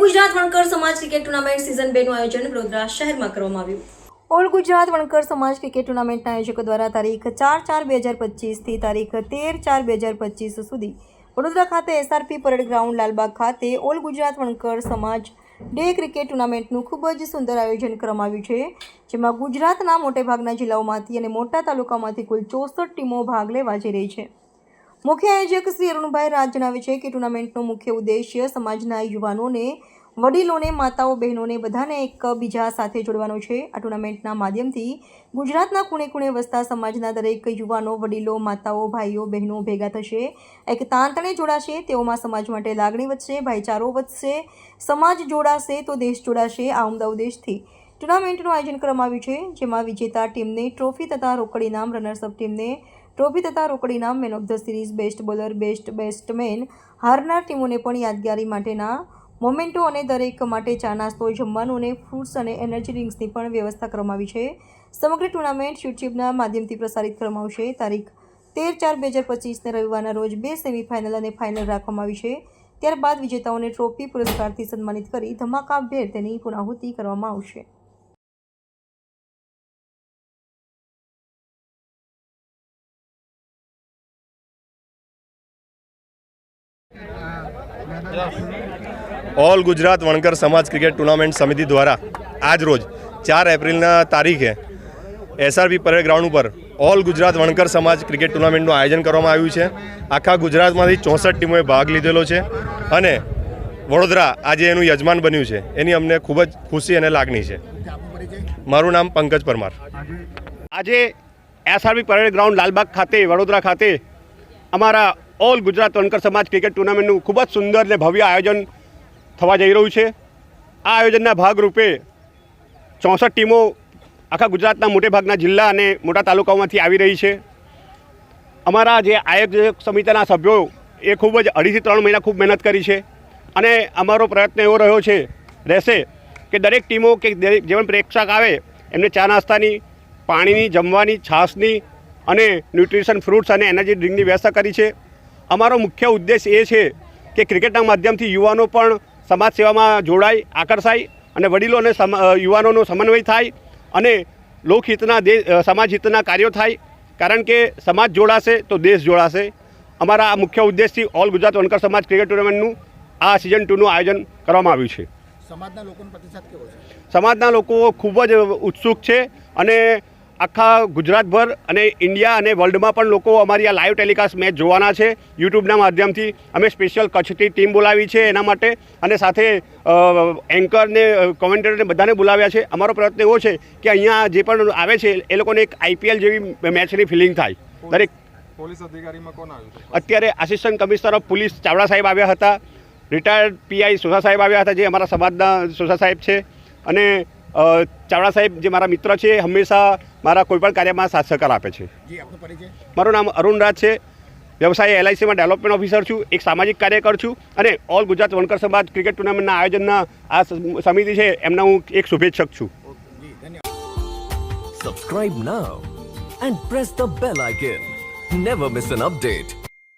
ગુજરાત વણકર સમાજ cricket tournament season બેનું આયોજન વડોદરા શહેરમાં કરવામાં આવ્યું. ઓલ ગુજરાત વણકર સમાજ ક્રિકેટ ટુર્નામેન્ટના આયોજકો દ્વારા તારીખ ચાર ચાર બે હજાર પચીસથી તારીખ તેર ચાર બે હજાર પચીસ સુધી વડોદરા ખાતે એસઆરપી પરેડ ગ્રાઉન્ડ, લાલબાગ ખાતે ઓલ ગુજરાત વણકર સમાજ ડે ક્રિકેટ ટુર્નામેન્ટનું ખૂબ જ સુંદર આયોજન કરવામાં આવ્યું છે, જેમાં ગુજરાતના મોટેભાગના જિલ્લાઓમાંથી અને મોટા તાલુકામાંથી કુલ ચોસઠ ટીમો ભાગ લેવા જઈ રહી છે. મુખ્ય આયોજક શ્રી અરુણભાઈ રાજ જણાવે છે કે ટુર્નામેન્ટનો મુખ્ય ઉદ્દેશ્ય સમાજના યુવાનોને, વડીલોને, માતાઓ, બહેનોને બધાને એકબીજા સાથે જોડવાનો છે. આ ટુર્નામેન્ટના માધ્યમથી ગુજરાતના ખૂણે ખૂણે વસતા સમાજના દરેક યુવાનો, વડીલો, માતાઓ, ભાઈઓ, બહેનો ભેગા થશે. એક તાંતણે જોડાશે, તેઓમાં સમાજ માટે લાગણી વધશે, ભાઈચારો વધશે, સમાજ જોડાશે તો દેશ જોડાશે આ ઉમદા ઉદ્દેશથી. ટુર્નામેન્ટનું આયોજન કરવામાં આવ્યું છે, જેમાં વિજેતા ટીમને ટ્રોફી તથા રોકડ ઇનામ રનર્સઅપ ટીમને ટ્રોફી તથા રોકડીના man of the series best bowler, best batsman હારનાર ટીમોને પણ યાદગારી માટેના મોમેન્ટો અને દરેક માટે ચા નાસ્તો જમવાનું અને ફ્રૂટ્સ અને એનર્જી ડ્રિંક્સની પણ વ્યવસ્થા કરવામાં આવી છે. સમગ્ર ટુર્નામેન્ટ યુટ્યુબના માધ્યમથી પ્રસારિત કરવામાં આવશે. તારીખ તેર ચાર બે હજાર પચીસને રવિવારના રોજ બે સેમીફાઇનલ અને ફાઇનલ રાખવામાં આવી છે. ત્યારબાદ વિજેતાઓને ટ્રોફી પુરસ્કારથી સન્માનિત કરી ધમાકાભેર તેની પુનાહુતિ કરવામાં આવશે. ઓલ ગુજરાત વણકર સમાજ ક્રિકેટ ટુર્નામેન્ટ સમિતિ દ્વારા આજ રોજ ચાર એપ્રિલના તારીખે એસઆરપી પરેડ ગ્રાઉન્ડ ઉપર ઓલ ગુજરાત વણકર સમાજ ક્રિકેટ ટુર્નામેન્ટનું આયોજન કરવામાં આવ્યું છે. આખા ગુજરાતમાંથી ચોસઠ ટીમોએ ભાગ લીધેલો છે અને વડોદરા આજે એનું યજમાન બન્યું છે. એની અમને ખૂબ જ ખુશી અને લાગણી છે. મારું નામ પંકજ પરમાર. આજે એસઆરબી પરેડ ગ્રાઉન્ડ લાલબાગ ખાતે, વડોદરા ખાતે અમારા ઓલ ગુજરાત વનકર સમાજ ક્રિકેટ ટુર્નામેન્ટનું ખૂબ જ સુંદર અને ભવ્ય આયોજન થવા જઈ રહ્યું છે. આ આયોજનના ભાગરૂપે ચોસઠ ટીમો આખા ગુજરાતના મોટેભાગના જિલ્લા અને મોટા તાલુકાઓમાંથી આવી રહી છે. અમારા જે આયોજક સમિતિના સભ્યો એ ખૂબ જ અઢીથી ત્રણ મહિના ખૂબ મહેનત કરી છે અને અમારો પ્રયત્ન એવો રહ્યો છે, રહેશે કે દરેક ટીમો કે દરેક જેવણ પ્રેક્ષક આવે એમને ચા નાસ્તાની, પાણીની, જમવાની, છાશની અને ન્યુટ્રિશન ફ્રૂટ્સ અને એનર્જી ડ્રિંકની વ્યવસ્થા કરી છે. અમારો મુખ્ય ઉદ્દેશ એ છે કે ક્રિકેટના માધ્યમથી યુવાનો પણ સમાજ સેવામાં જોડાય આકર્ષાય અને વડીલો અને યુવાનોનો સમન્વય થાય અને લોકહિતના દે સમાજહિતના સમાજ હિતના કાર્યો થાય. કારણ કે સમાજ જોડાશે તો દેશ જોડાશે. અમારા આ મુખ્ય ઉદ્દેશથી ઓલ ગુજરાત વનકર સમાજ ક્રિકેટ ટુર્નામેન્ટનું આ સિઝન ટુનું આયોજન કરવામાં આવ્યું છે. સમાજના લોકોનો પ્રતિસાદ કેવો છે? સમાજના લોકો ખૂબ જ ઉત્સુક છે અને આખા ગુજરાતભર અને ઇન્ડિયા અને વર્લ્ડમાં પણ લોકો અમારી આ લાઈવ ટેલિકાસ્ટ મેચ જોવાના છે. યુટ્યુબના માધ્યમથી અમે સ્પેશિયલ કચ્છથી ટીમ બોલાવી છે એના માટે અને સાથે એન્કરને કોમેન્ટેટરને બધાને બોલાવ્યા છે. અમારો પ્રયત્ન એવો છે કે અહીંયા જે પણ આવે છે એ લોકોને એક આઈપીએલ જેવી મેચની ફિલિંગ થાય. દરેક પોલીસ અધિકારીમાં કોણ આવ્યું અત્યારે assistant commissioner of police Chavda સાહેબ આવ્યા હતા. રિટાયર્ડ પીઆઈ સોસા સાહેબ આવ્યા હતા જે અમારા સમાજના સોસા સાહેબ છે. અને ચાવડા સાહેબ જે મારા મિત્ર છે હંમેશા મારા કોઈપણ કાર્યમાં સાથ સહકાર આપે છે. જી આપનો પરિચય? મારું નામ અરુણ રાજ છે. વ્યવસાય એલઆઈસીમાં ડેવલપમેન્ટ ઓફિસર છું. એક સામાજિક કાર્યકર છું અને ઓલ ગુજરાત વણકર સમાજ ક્રિકેટ ટુર્નામેન્ટના આયોજનના આ સમિતિ છે એમના હું એક શુભેચ્છક છું. સબસ્ક્રાઇબ ધન્યવાદ. And press the bell icon never miss an update.